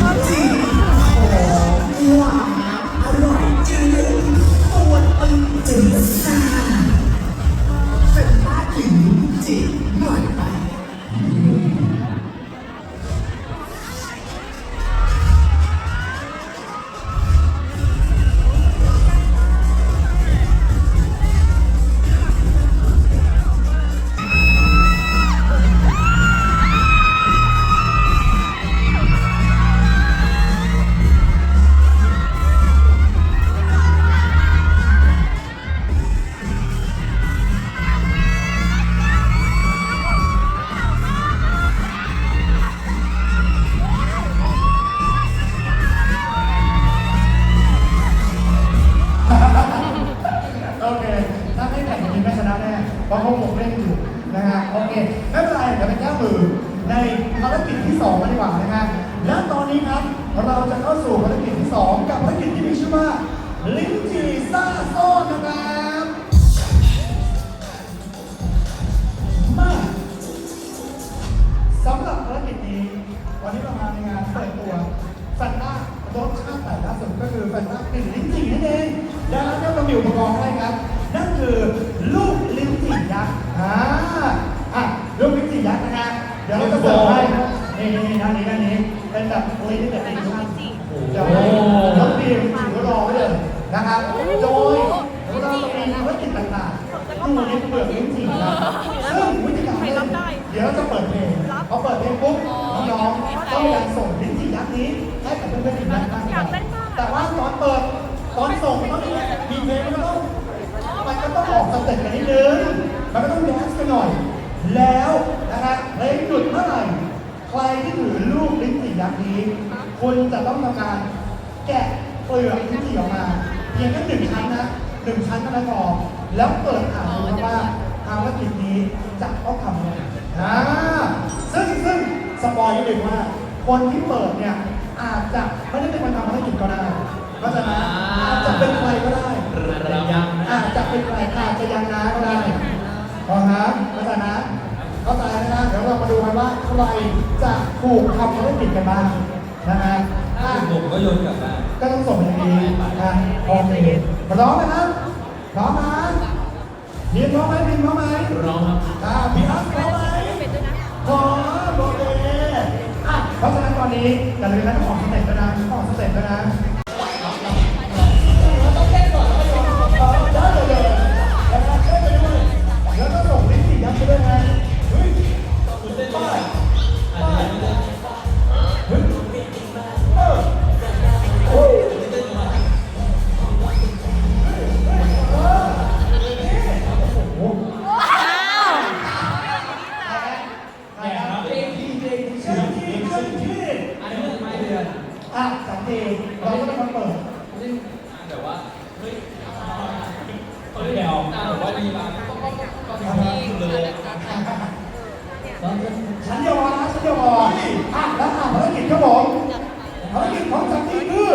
จีห ดี๋ยวเราจะเสิร์ฟให้นี่นี่ด้านนี้ด้านนี้เป็นแบบลิ้นแบบลิ้นจี่เดี๋ยวน้องบีมถือรอไว้เลยนะครับโดยเราจะมีภารกิจต่างๆอยู่ในเปลือกลิ้นจี่ครับซึ่งวิธีการเล่นเดี๋ยวเราจะเปิดเพลงพอเปิดเพลงปุ๊บน้องๆต้องการส่งลิ้นจี่ยักษ์นี้ให้กับเพื่อนๆทีมงานบ้างครับแต่ว่าตอนเปิดตอนส่งมันต้องมีเพลงมันต้องมันก็ต้องออกสเต็ปกันนิดนึงมันก็ต้องแดนซ์กันหน่อย แล้วนะครับเพลงหยุดเมื่อไหร่ใครที่ถือลูกลิ้นจี่ยักษ์นี้คุณจะต้องทำการแกะเปลือกลิ้นจี่ออกมา เพียงแค่หนึ่งชั้นนะหนึ่งชั้นเท่านั้นพอแล้วเปิดอ่านดูนะว่าภารกิจนี้จะต้องทำอะไรอ่าซึ่งซึ่งสปอยนิดนึงว่า คนที่เปิดเนี่ยอาจจะไม่ได้เป็นคนทำภารกิจก็ได้เพราะฉะนั้นอาจจะเป็นใครก็ได้อาจจะเป็นใครอาจจะยังน้า กันว่าใครจะถูกทำภารกิจกันบ้างนะฮะอะผมก็โยนกลับบ้าก็ต้องส่งอย่างนี้นะโอเคพร้อมนะครับพร้อมนะพีมพร้อมไหมพีมพร้อมไหมร้องครับอ่าพีอัพพร้อมไหมพร้อมโอเคอะเพราะฉะนั้นตอนนี้อย่าลืมนะต้องออกสเต็ปแล้วนะต้องออกสเต็ปแล้วนะ แต่ว่าเฮ้ยเฮ้ยแมวแต่ว่าดีมากก็เป็นที่เลยฉันเดียวพอนะฉันเดียวพออะแล้วอะภารกิจครับผมภารกิจของสังเกตคือ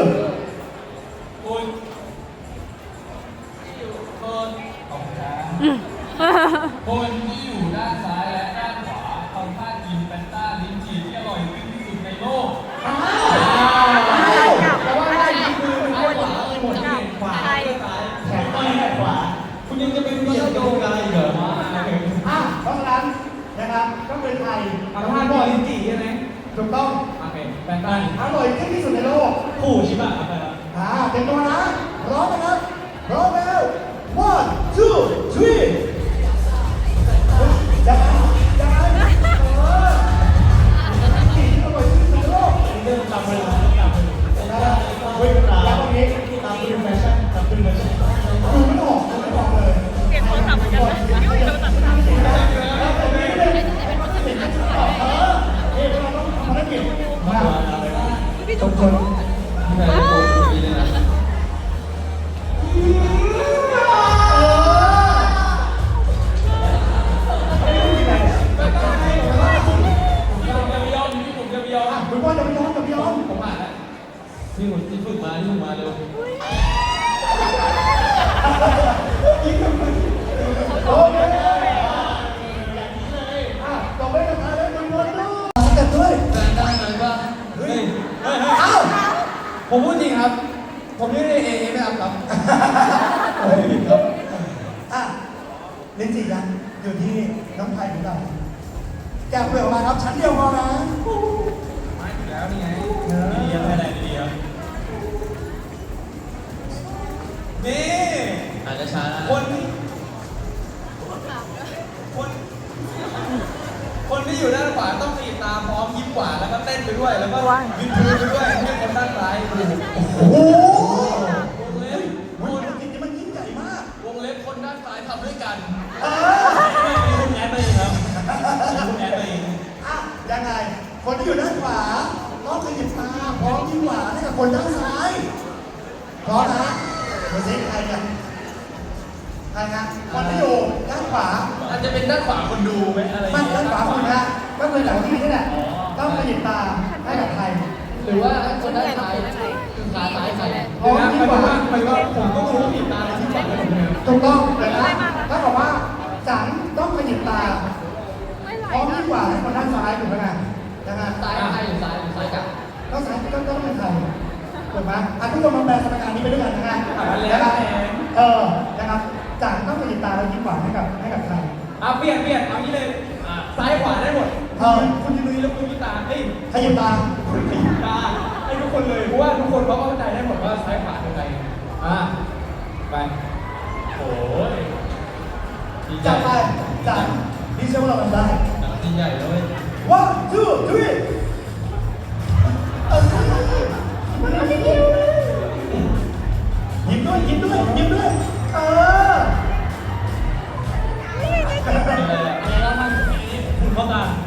คนที่ไหนจะโกงอย่างนี้เลยนะจะไม่ยอมที่ผมจะไม่ยอมคุณพ่อจะไม่ยอมจะไม่ยอมผมอ่านแล้วที่ผมที่ฝึกมาที่ฝึกมาเร็วโอเค ผมพูดจริงครับ ผมไม่ได้เอเอไม่รับครับอะลิ้นจี่ยังอยู่ที่น้องไทยของเราแกะเปลือกออกมาครับชั้นเดียวพอนะไม่อยู่แล้วนี่ไงเออดีครับอะไรดีครับนี่อาจจะช้าคนคนคนที่อยู่ด้านขวาต้องตีตาพร้อมยิ้มหวานแล้วก็เต้นไปด้วยแล้วก็ยืน คนที่อยู่ด้านขวาต้องขยิบตาพร้อมยิ้มหวานให้กับคนด้านซ้ายพร้อมนะมาเซ็ใครเนี่ยใครนะคนที่อยู่ด้านขวา อาจจะเป็นด้านขวาคนดูไหมอะไรไม่ด้านขวาคุณนะก็คือหลังที่นี่แหละต้องขยิบตาให้กับใครหรือว่าคนด้านซ้ายคือขาซ้ายใครพร้อมยิ้มหวานมันก็ผมก็รู้ผิดตาที่ฝันกันเลยถูกต้องเดี๋ยวนะถ้าบอกว่าจังต้องขยิบตาไม่ไหลพร้อมนะยิ้มหวานให้คนด้านซ้ายถูกไหมนะ นะฮะซ้ายใครหรือซ้ายหรือซ้ายกลับต้องซ้ายก็ต้องเป็นใครถูกไหมอะทุกคนมาแปลสมการนี้ไปด้วยกันนะฮะแล้วนะครับแต่เออนะครับจังต้องขยิบตาแล้วยิ้มหวานให้กับให้กับใครเอาเปลี่ยนเปลี่ยนเอางี้เลยอะซ้ายขวาได้หมดเออคุณยืนมือแล้วคุณยิ้มตาเฮ้ยขยิบตาคุณยิ้มตาให้ทุกคนเลยเพราะว่าทุกคนเขาก็เข้าใจได้หมดว่าซ้ายขวาเป็นไงอะไปโอ้ยดีใจจับไปจังนี่เชื่อว่าเราทำได้ดีใหญ่เลย one two three ยิ้มด้วยยิ้มด้วยยิ้มด้วยเอออะไรนคุณเข้าตาคุณเข้า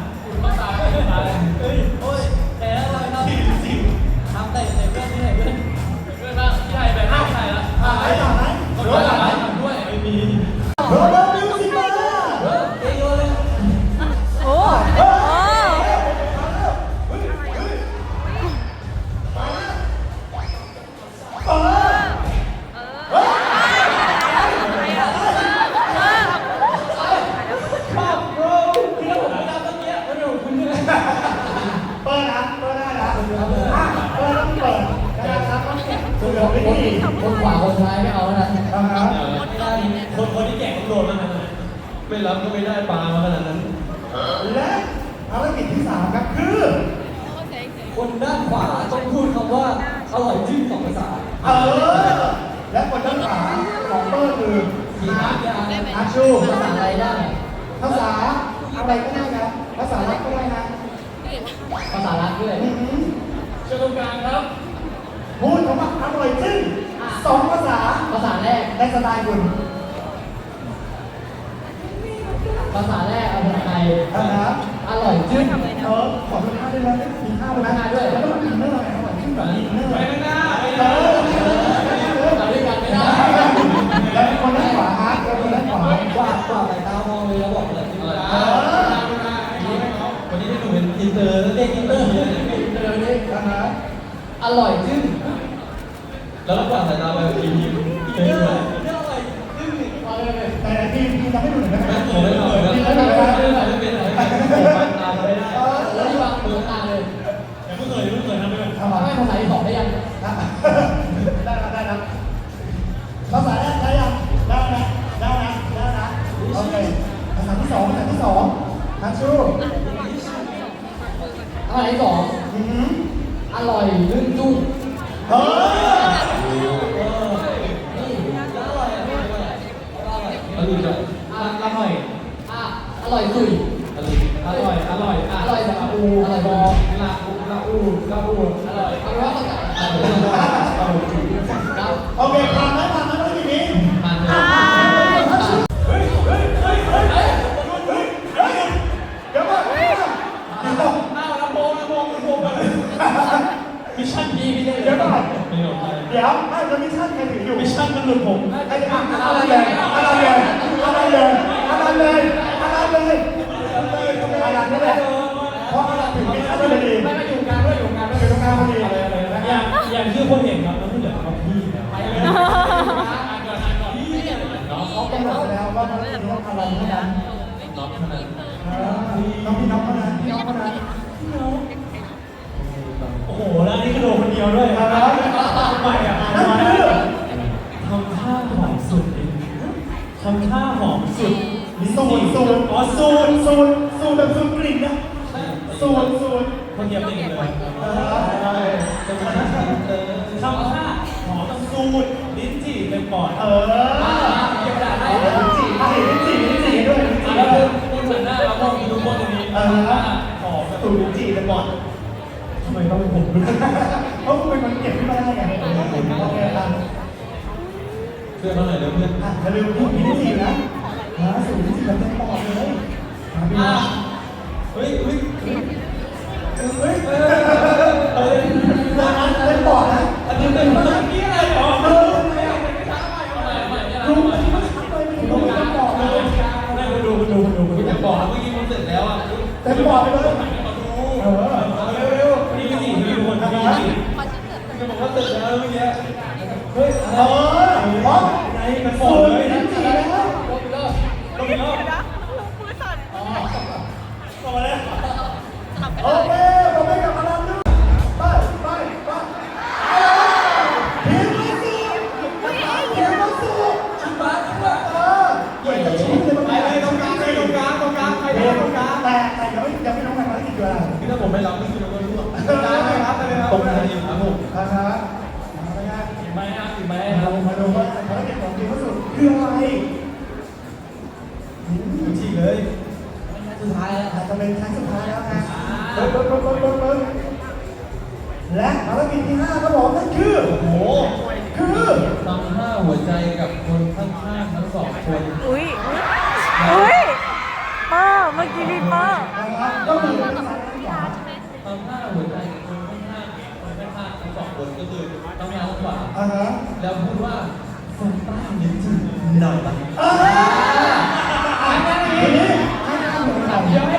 อาแล้วนะอ่าฮะคนคนที่แก่ต้องโดนแล้วนะไม่รับก็ไม่ได้ปลามาขนาดนั้น และภารกิจที่สามครับคือ คนด้านขวาต้องพูดคำว่าอร่อยจริงสองภาษาเออ และคนด้านขวาของเปิดคืออาอาชูภาษาอะไรได้ ภาษาอะไรก็ได้นะภาษาลักก็ได้นะ ภาษารักด้วยอือหือเชิญตรงกลางครับ พูดคำว่าอร่อยจริงสองภาษา ภาษาแรกในสไตล์คุณภาษาแรกเอาภาษาไทยนะครับอร่อยจึ้งเออขอดูท่าด้วยนะมีท่าด้วยนะมีท่าด้วยแล้วก็มีเนื้ออะไรอร่อยจริงแบบนี้เนื้อไปอะไรข้างหน้าไปเอเลยอเราด้วยกันไม่ได้แล้วคนด้านขวาฮะแล้วคนด้านขวากว่ากว่าสายตามองเลยแล้วบอกเลยเออวันนี้ได้หนูเป็นอินเตอร์เด็กอินเตอร์เดี๋ยวนี้นะฮะอร่อยจึ้งแล้วระหว่างสายตาไปยิ้มยิ้ม อะเลยเยอะเลยแต่ทีมทีมจะไม่ดูหน่อยได้ไหมผมไม่เลยนะทีมไม่ไม่หน่อยได้ไหมไม่เป็นไรผมไม่ได้เออแล้วที่างมือตาเลยยังไม่เคยยังไม่เคยทำไม่เป็นไมทำไมภาษาที่สองได้ยังได้แล้ได้ภาษาแรกได้ยังได้นะได้นะได้นะโอเคภาษาที่สองภาษาที่สองนัทชูภาษาที่สองอร่อยลึ่งจุ้งเออ อร่อยจังอร่อยอะอร่อยสุยอร่อย อร่อย อร่อยแบบอูอร่อยบอลาอูลาอูลาอู มิชชั่นดีพี่เลยเดี๋ยวก่อนไม่หลงเลยเดี๋ยวไม่แล้วมิชชั่นใครถืออยู่มิชชั่นมันหลุดผมไอ้อะอะไรเลยอะไรเลยอะไรเลยอะไรเลยอะไรเลยอะไรนี่แหละเพราะอะไรถึงมิชชั่นพอดีไม่ไม่อยู่กลางด้วยอยู่กลางด้วยอยู่ตรงกลางพอดีอะไรอะไรนะอย่างอย่างที่คนเห็นครับมันไม่เหลือครับพี่ไปเลยอ่านก่อนอ่านก่อนพี่น้องเขากำหนดแล้วว่ามันต้องทำอะไรเท่านั้นน้องเท่านั้นน้องพี่น้องเท่านั้น ว่องการ์ตูนจีนก่อนทำไมต้องเป็นผมด้วยเพราะคุณเป็นคนเก็บขึ้นม่ได้ไงผรื่ตังเพื่อนเท่าไหร่แล้วเพื่อนอย่าลืมพูดพี่ที่สี่นะหาสูตรที่สี่แล้วเต็มปอดเลยหาพี่นะเฮ้ยเฮ้ยเฮ้ยเออเออเออเออเออเออเออเออเออ Come on, นก็คือต้องเอาขวาอ่าแล้วพูดว่าคนใต้นิดหน่อยปะอ่าอันนี้ให้หน่าเหมือนกัน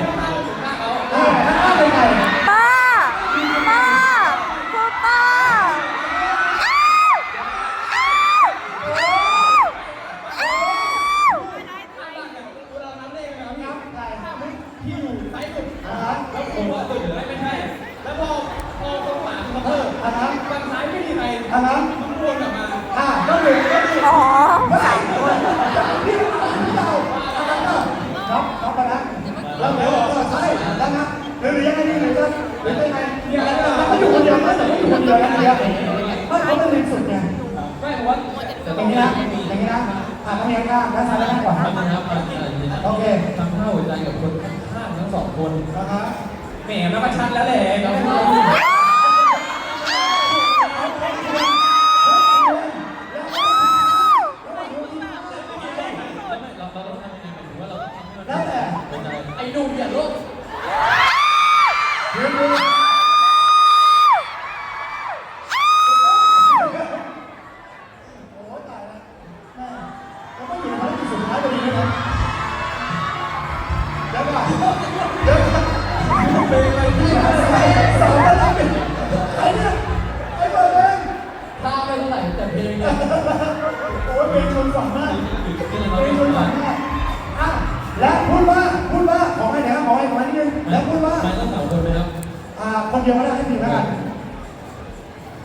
ไงไม่ผมว่าอย่างนี้นะอย่างนี้นะอะต้งเลี้ยงข้างด้านซ้ายด้านขวาครับโอเค ทำข้าวหัวใจกับคนข้างทั้งสองคนนะฮะแหมมันก็ชัดแล้วแหละ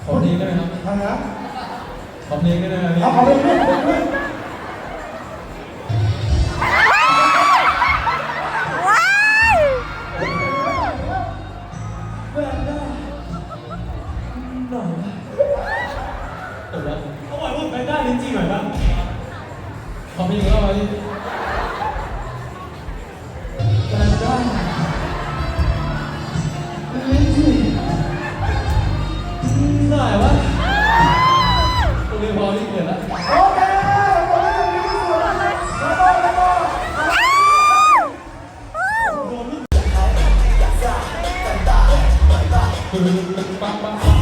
ขอเพลงได้ไหมครับ ท่านครับขอเพลงได้ไหมครับคเอาเอาไปเรื่อยๆ ปึ้งปึ้งปังปั